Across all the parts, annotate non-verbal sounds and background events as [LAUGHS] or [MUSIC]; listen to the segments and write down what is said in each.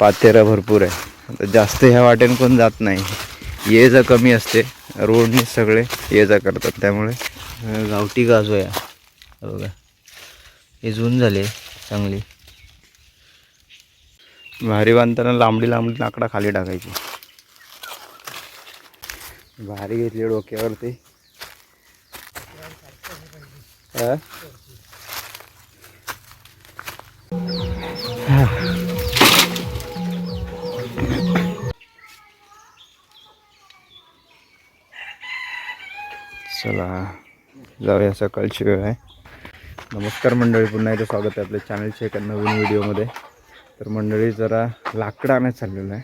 पातेरा भरपूर आहे. जास्त ह्या वाटेने कोण जात नाही. ये जा कमी असते. रोडने सगळे ये जा करतात. त्यामुळे गावठी गाजूया हे बघा. हे जून झाले चांगली. भारी बांधताना लांबडी लांबडी लाकडा खाली टाकायची. भारी घेतली डोक्यावरती. चला जाऊया सकाळची वेळ आहे. नमस्कार मंडळी पुन्हा एकदा स्वागत आहे आपल्या चॅनलच्या एका नवीन व्हिडिओमध्ये तर मंडळी जरा लाकडं आणायला चाललेलं आहे.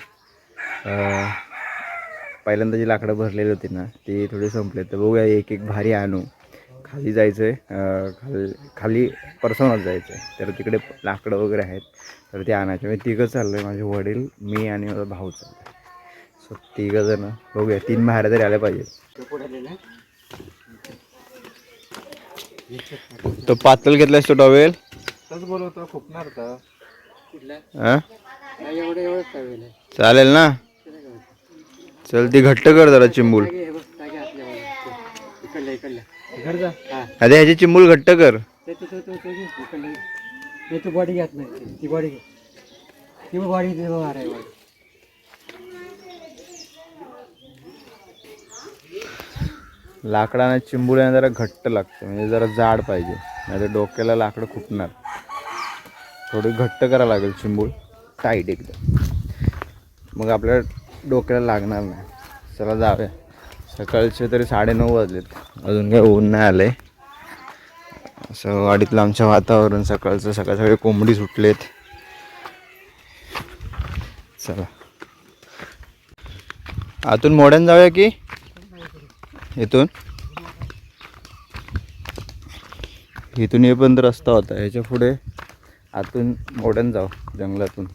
पहिल्यांदा जी लाकडं भरलेली होती ना ती थोडी संपले तर बघूया एक एक भारी आणू. खाली जायचं आहे खाली खाली परसवनात जायचं आहे तर तिकडे लाकडं वगैरे आहेत तर ते आणायचे. मी तिघं चाललो आहे माझे वडील मी आणि माझा भाऊ चाललो आहे सो तिघं जण बघूया तीन बाहेर तरी आल्या पाहिजेत. तो पातळ घेतलास तो टॉवेल? बोलवतो खुपणार हा? चालेल ना? चल ती घट्ट कर जरा चिंबूल. अरे ह्याची चिंबूल घट्ट कर. ते तो तो तो घे इकडल्या ते तू बॉडी घेत नाही. ती बॉडी घे. ती बॉडी दे बाहेर आहे बॉडी लाकडाने चिंबुल्याने जरा घट्ट लागतं म्हणजे जरा जाड पाहिजे. नाही तर डोक्याला लाकडं खुपणार थोडी घट्ट करावं लागेल चिंबूळ टाईट एकदम. मग आपल्या डोक्याला लागणार नाही. चला जाऊया. सकाळचे तरी साडेनऊ वाजलेत. अजून काही ऊन नाही आलं आहे असं वाडीतलं आमच्या वातावरण सकाळचं सकाळ सकाळी कोंबडी सुटलेत. चला. आतून मोड्यान जाऊया की? इथून. इथून येईपर्यंत रस्ता होता. ह्याच्या पुढे आतून मोड्यान जाऊ जंगलातून.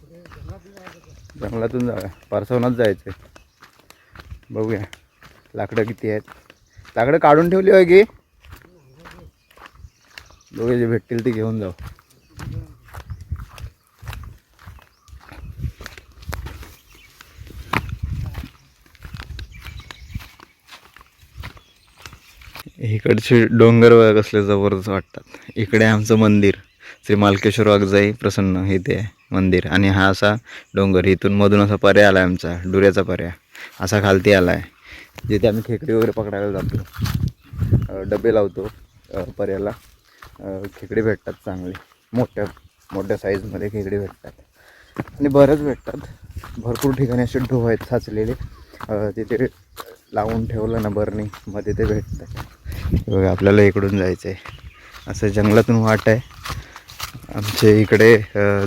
जंगलातून जाऊया. परसवनात जायचं आहे बघूया. लाकडं किती आहेत. लाकडं काढून ठेवली आहे की? दोघे जे भेटतील ते घेऊन जाऊ. इकडचे डोंगर बघा कसले जबरदस्त वाटतात. इकडे आमचं मंदिर श्री मालकेश्वर वागजाई प्रसन्न हे ते आहे मंदिर. आणि हा असा डोंगर इथून मधून असा पर्याय आला आहे आमचा डुऱ्याचा पर्याय. असा खालती आला आहे जिथे आम्ही खेकडी वगैरे पकडायला जातो. डबे लावतो पर्याला खेकडी भेटतात चांगली. मोठ्या मोठ्या साईजमध्ये खेकडी भेटतात. आणि बरंच भेटतात. भरपूर ठिकाणी असे ढो आहेत साचलेले. तिथे लावून ठेवलं ना बरणी मग ते भेटतात. बघा आपल्याला इकडून जायचं आहे असं जंगलातून वाट आहे. आमच्या इकडे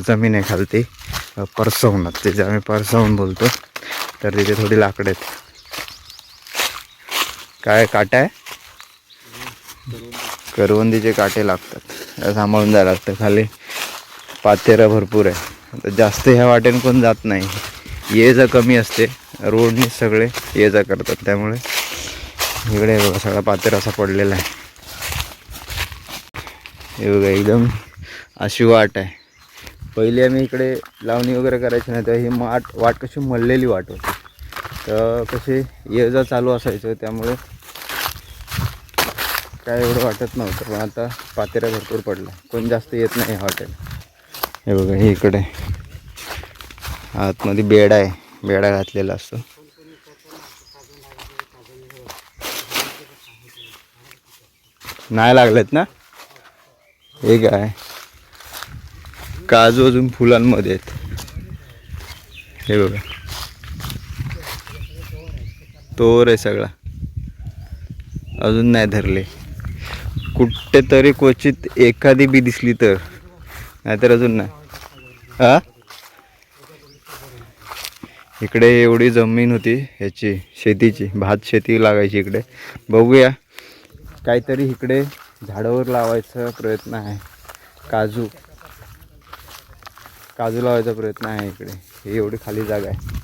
जमीन आहे खालती. परसवनात. ते आम्ही परसवून बोलतो. तर तिथे थोडी लाकडं आहेत. काय काटा आहे? करवंदीचे काटे लागतात. सांभाळून जायला लागतं. खाली पातेरा भरपूर आहे. आता जास्त ह्या वाटेने कोण जात नाही. ये जा कमी असते. रोडने सगळे ये जा करतात. त्यामुळे इकडे बघा सगळा पातेर असा पडलेला आहे. हे बघा एकदम अशी वाट आहे. पहिले आम्ही इकडे लावणी वगैरे करायची नाही तर ही माट वाट कशी मळलेली वाट होती. तर कशी ये जा चालू असायचं त्यामुळे काय एवढं वाटत नव्हतं पण आता पातेरा भरपूर पडला. कोण जास्त येत नाही हॉटेल हे बघा हे इकडे. आतमध्ये बेडा आहे बेडा घातलेला असतो. नाही लागलेत ना? हे काय? काजू अजून फुलांमध्ये आहेत. हे बघा. तोर आहे सगळा. अजून नाही धरले. कुठेतरी क्वचित एखादी बी दिसली तर. नाहीतर अजून नाही. हा? इकडे एवढी जमीन होती ह्याची शेतीची भात शेती लागायची इकडे. बघूया. काहीतरी इकडे झाडावर लावायचा प्रयत्न आहे. काजू. काजू लावायचा प्रयत्न आहे इकडे. ही एवढी खाली जागा आहे.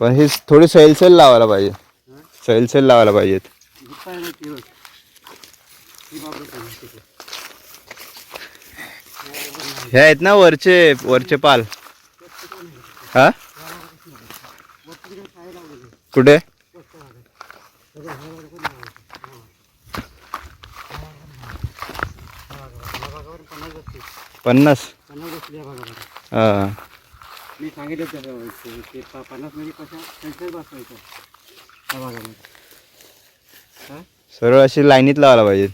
पण हे थोडी सैलसेल लावायला पाहिजे. सैलसेल लावायला पाहिजेत. हे आहेत ना वरचे वरचे पाल. हा? कुठे? पन्नास. हा. मी सांगितलं ते- पन्नास म्हणजे कशा? त्यांच्याच बसवायचं? त्या भागामध्ये सरळ अशी लाईनीत लावायला पाहिजे.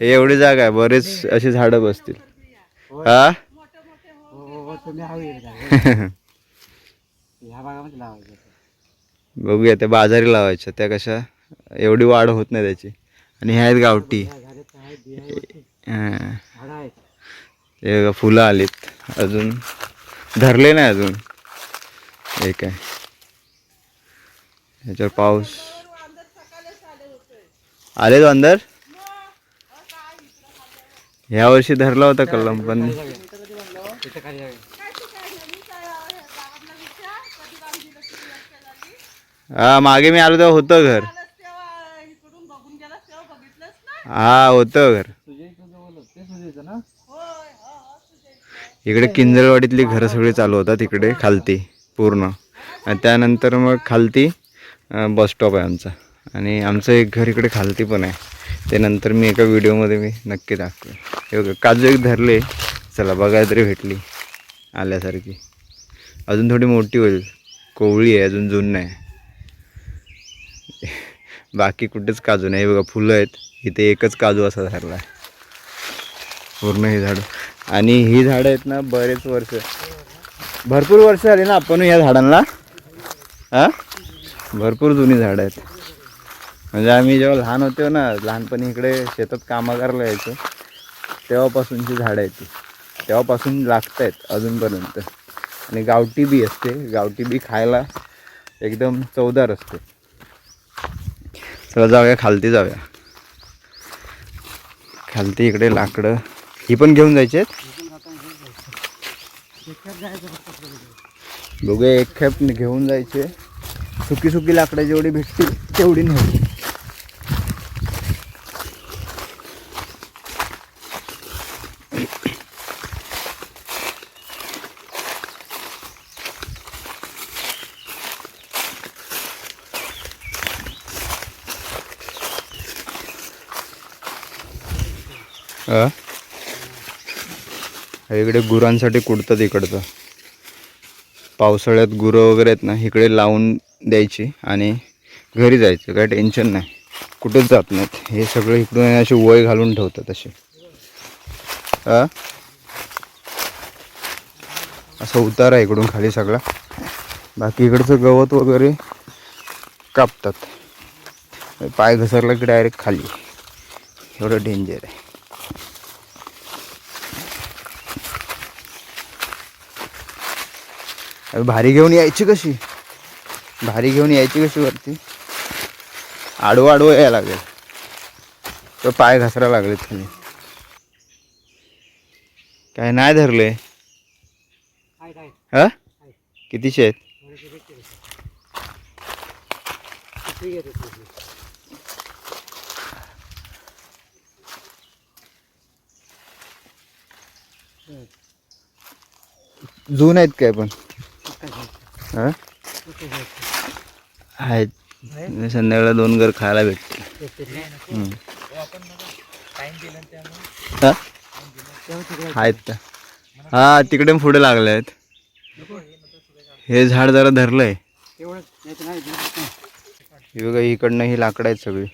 हे एवढी जागा आहे बरेच अशी झाडं बसतील. हा? हो हो हो बघूया त्या बाजारी लावायच्या त्या कशा? एवढी वाढ होत नाही त्याची. आणि ह्या आहेत गावठी. हा. हे फुलं आलीत. अजून धरले नाही अजून. हे काय? ह्याच्यावर पाऊस. आले तो अंदर ह्या वर्षी धरला होता कलम पण हा मागे मी आलो तेव्हा होतं घर. हा होतं घर. ना? इकडे किंजळवाडीतली घरं सगळी चालू होतात इकडे खालती पूर्ण. आणि त्यानंतर मग खालती अं, बस स्टॉप आहे आमचा. आणि आमचं एक घर इकडे खालती पण आहे. ते नंतर मी एका व्हिडिओमध्ये मी नक्की दाखवेन हे बघा काजू एक धरले चला बघायला तरी भेटली आल्यासारखी. अजून थोडी मोठी होईल. कोवळी आहे अजून जून नाही बाकी कुठेच काजू नाही. बघा फुलं आहेत. इथे एकच काजू असा धरला आहे. पूर्ण ही झाडं. आणि ही झाडं आहेत ना बरेच वर्ष. भरपूर वर्ष झाली ना आपण या झाडांना? हा? भरपूर जुनी झाडं आहेत. म्हणजे आम्ही जेव्हा लहान होतो ना लहानपणी इकडे शेतात कामं करायला यायचो तेव्हापासूनची झाडं आहेत ती. तेव्हापासून लागत आहेत अजूनपर्यंत. आणि गावठी बी असते. गावठी बी खायला एकदम चवदार असते. चला जाऊया खालती जाऊया. खालती इकडे लाकडं. ही पण घेऊन जायचे आहेत. एक खेप घेऊन जायचे. सुकी सुकी लाकडं जेवढी भेटतील तेवढी नाही. अ? इकडे गुरांसाठी कुडतात इकडचं पावसाळ्यात गुरं वगैरे आहेत ना इकडे लावून द्यायची आणि घरी जायचं काय टेन्शन नाही. कुठेच जात नाहीत. हे सगळं इकडून असे वय घालून ठेवतात असे. असं उतार आहे इकडून खाली सगळा. बाकी इकडचं गवत वगैरे कापतात. पाय घसरला की डायरेक्ट खाली. एवढं डेंजर आहे. भारी घेऊन यायची कशी? भारी घेऊन यायची कशी वरती? आडवं आडवं यायला लागेल. तर पाय घसरायला लागलेत खाली काय नाही धरले? आहेत हा? कितीशे आहेत? किती जून आहेत काय पण? आहेत. संध्याकाळला दोन घर खायला भेटतील. आहेत हा तिकडे पुढे लागले आहेत. हे झाड जरा धरलंय. आहे हे बघा इकडनं ही लाकडं आहेत सगळी.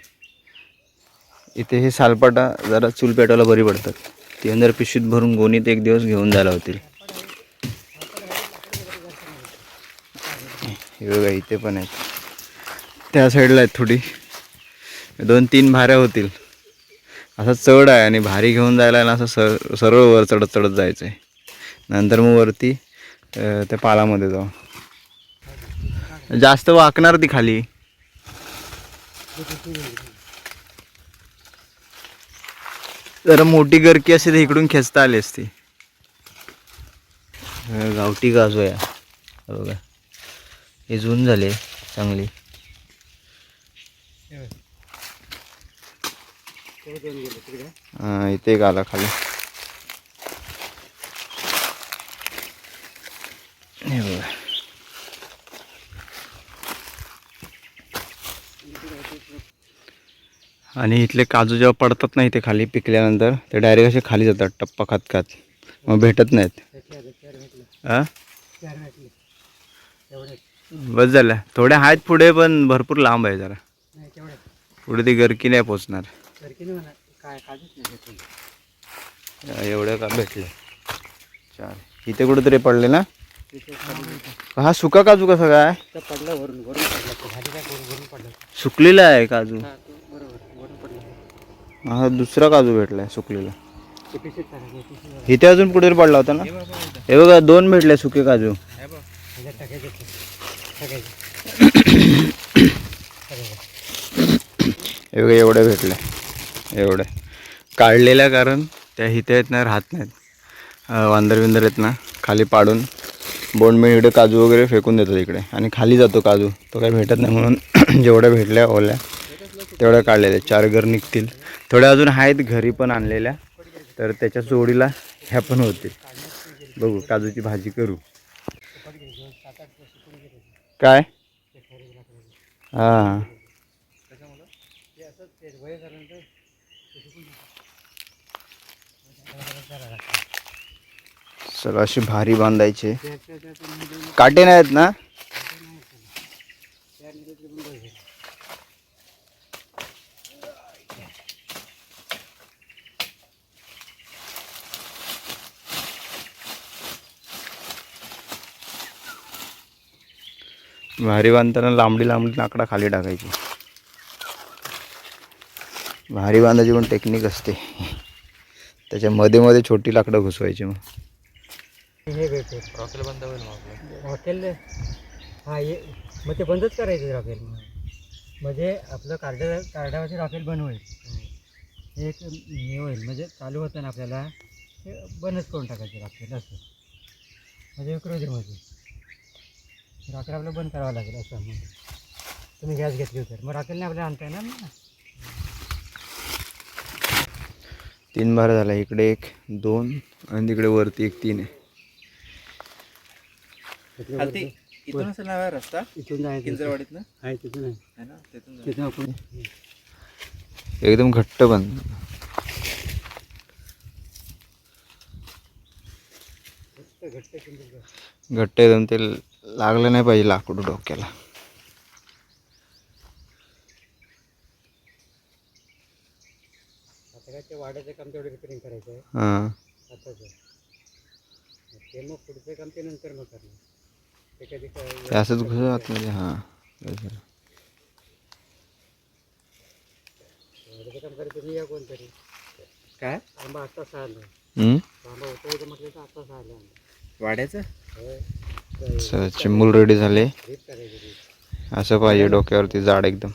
इथे हे सालपाटा जरा चूल पेटवायला बरी पडतात. ती अंदर पिशवीत भरून गोणीत एक दिवस घेऊन जायला होतील. हे बघा इथे पण आहेत. त्या साईडला आहेत थोडी. दोन तीन भाऱ्या होतील. असा चढ आहे आणि भारी घेऊन जायला ना असं सर सरळ वर चढत चढत जायचं आहे नंतर मग वरती त्या पालामध्ये जाऊ. जास्त वाकणार ती खाली. जरा मोठी गरकी असते तर इकडून खेचता आली असती. गावठी गाजूया. आहे बघा. हे जून झाले चांगली. इथे एक आला खाली. हे बघा. आणि इथले काजू जेव्हा पडतात नाही इथे खाली पिकल्यानंतर ते डायरेक्ट असे खाली जातात टप्पा खात खात. मग भेटत नाहीत. त्याचे हा? चार भेटले बस झाल्या थोड्या आहेत पुढे पण भरपूर लांब आहे जरा. पुढे ती गरकी नाही पोचणार. एवढं का भेटले. चार इथे कुठेतरी पडले ना? हा सुका काजू कसा काय? सुकलेला आहे काजू. हा हा दुसरा काजू भेटलाय सुकलेला. इथे अजून कुठेतरी पडला होता ना. हे बघा दोन भेटले सुके काजू. एवढं एवढे भेटले एवढे. काढलेल्या कारण त्या इथे आहेत ना राहत नाहीत. वांदर विंदर आहेत ना खाली पाडून बोंडमेळ इकडे काजू वगैरे फेकून देतात इकडे. आणि खाली जातो काजू. तो काही भेटत नाही म्हणून [CLEARS THROAT] जेवढ्या भेटल्या ओल्या तेवढ्या काढलेल्या. चार घर निघतील. थोड्या अजून आहेत घरी पण आणलेल्या. तर त्याच्या जोडीला ह्या पण होतील. बघू काजूची भाजी करू. काय? हां. चला अशी भारी बांधायचे. काटे नाही आहेत ना त्या मध्ये ते पण बघायचे. भारी बांधताना लांबडी लांबडी लाकडा खाली टाकायची. भारी बांधायची पण टेक्निक असते. त्याच्या मध्ये मध्ये छोटी लाकडं घुसवायची मग. हे भेटते हॉटेल हा ये मग ते बंदच करायचं रॉकेल म्हणजे आपलं कार्ड कार्डावरची रॉकेल बंद होईल. हे एक हे होईल म्हणजे चालू होतं ना आपल्याला ते बंदच करून टाकायचं रॉकेल असं. म्हणजे विक्रोधीमध्ये रॉकेल आपल्याला बंद करावं लागेल असं मग तुम्ही गॅस घेतली होती मग रॉकेलने आपल्याला आणता येणार ना? तीन बार झाला. इकडे एक दोन आणि तिकडे वरती एक तीन आहे. इथून असेल ना रस्ता? इथून जायचं किंजरवाडीतनं? आहे तिथून आहे. है ना? तिथून तिथून आपण एकदम घट्ट बंद. घट्ट एकदम ते लागलं नाही पाहिजे लाकूड डोक्याला. आता काय ते वाड्याचं काम तेवढं करायचं आहे. हां. ते मग पुढचं काम ते नंतर मग करणार. ते कधी काय- ते असंच घुस आतमध्ये हां. वाड्याचं काम करायचं तुम्ही या कोणतरी. काय? आंबा आत्ताच आलं? आंबा म्हटलं तर आलं. आंबा वाड्याचं? होय. चला चिंबूल रेडी झाले. असं पाहिजे डोक्यावरती जाड एकदम.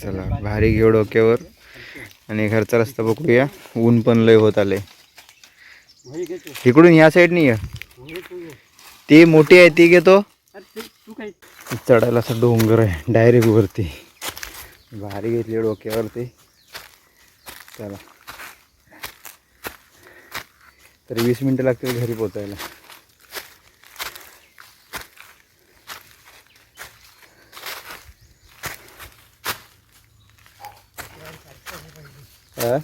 चला भारी घेऊ डोक्यावर. आणि घरचा रस्ता बघूया. ऊन पण लय होत आले इकडून ह्या साईड ये. ती मोठी आहे ती घेतो. चढायला असं डोंगर आहे डायरेक्ट वरती. भारी घेतली डोक्यावरती. चला. तरी वीस मिनटं लागतील घरी पोचायला हा?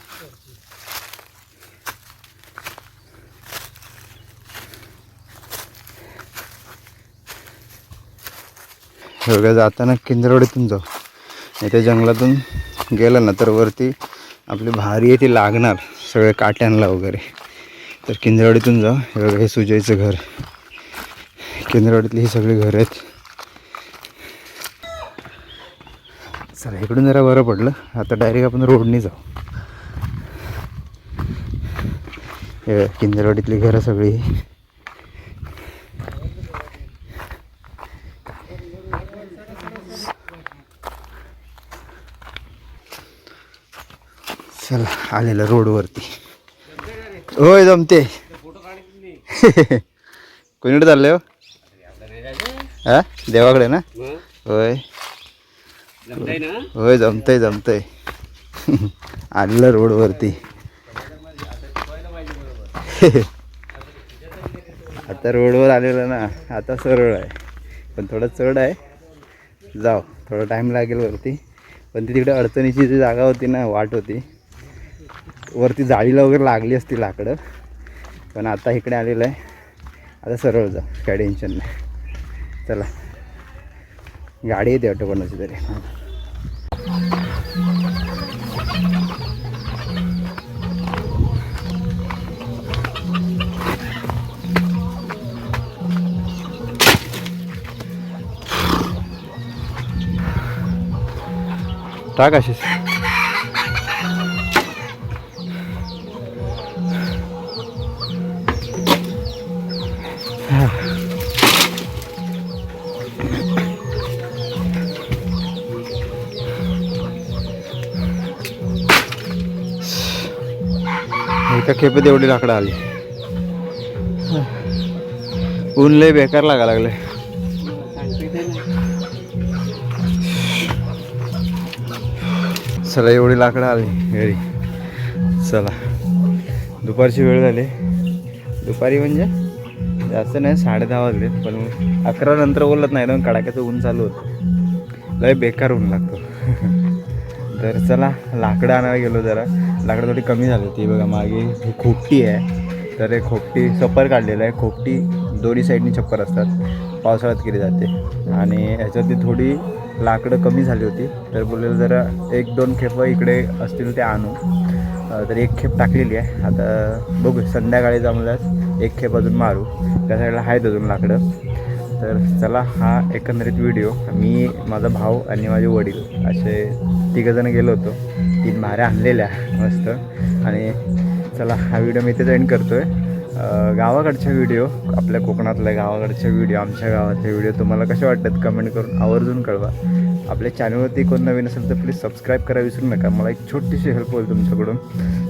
हो बघा जाताना किंजरवाडीतून जाऊ. नाही त्या जंगलातून गेलं ना तर वरती आपली भारी आहे ती लागणार सगळे काट्यांना वगैरे. तर किंजरवाडीतून जा. हे बघा हे सुजयचं घर. किंजरवाडीतली ही सगळी घरं आहेत. चला इकडून जरा बरं पडलं. आता डायरेक्ट आपण रोडने जाऊ. हे किंजरवाडीतली घरं सगळी. चला आलेलं रोडवरती होय जमते. कोणीकडे चाललंय हो? हा? देवाकडे ना? होय. होय ना होय जमतंय जमतंय. आलेलं रोडवरती. आता रोडवर आलेलं ना आता सरळ आहे. पण थोडं चढ आहे. जाऊ थोडा टाईम लागेल वरती. पण ती तिकडे अडचणीची जी जागा होती ना वाट होती. वरती जाळीला वगैरे लागली असती लाकडं. पण आता इकडे आलेलं आहे. आता सरळ जा काय टेन्शन नाही. चला. गाडी येते वाटतं कोणाची तरी. टाक अशीच. एका खेपेत एवढी लाकडं आली. ऊन लय बेकार लागा लागले चला एवढी लाकडं आली घरी. चला. दुपारची वेळ झाली. दुपारी म्हणजे? जास्त नाही साडे दहा वाजले पण अकरा नंतर बोलत नाही ना कडाक्याचं ऊन चालू होतं. लय बेकार ऊन लागतो. [LAUGHS] तर चला लाकडं आणायला गेलो जरा. लाकडं थोडी कमी झाली होती. बघा मागे ही खोपटी आहे. तर हे खोपटी छप्पर काढलेलं आहे. खोपटी दोन्ही साईडनी छप्पर असतात. पावसाळ्यात केली जाते. आणि ह्याच्यावरती थोडी लाकडं कमी झाली होती. तर बोललेलं जरा एक दोन खेप इकडे असतील ते आणू. तर एक खेप टाकलेली आहे. आता बघू संध्याकाळी जमल्यास एक खेप अजून मारू. त्या साईडला आहेत अजून लाकडं. तर चला हा एकंदरीत व्हिडिओ. मी माझा भाऊ आणि माझे वडील असे तिघंजण गेलो होतो. तीन भाऱ्या आणलेल्या मस्त. आणि चला हा व्हिडिओ मी इथेच एंड करतो आहे गावाकडच्या व्हिडिओ आपल्या कोकणातल्या गावाकडच्या व्हिडिओ आमच्या गावातले व्हिडिओ तुम्हाला कसे वाटतात कमेंट करून आवर्जून कळवा. आपल्या चॅनलवरती कोण नवीन असेल तर प्लीज सबस्क्राईब करा विसरू नका. मला एक छोटीशी हेल्प होईल तुमच्याकडून.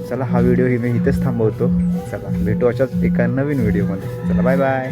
चला हा व्हिडिओ ही मी इथेच थांबवतो. चला भेटू अशाच एका नवीन व्हिडिओमध्ये चला बाय बाय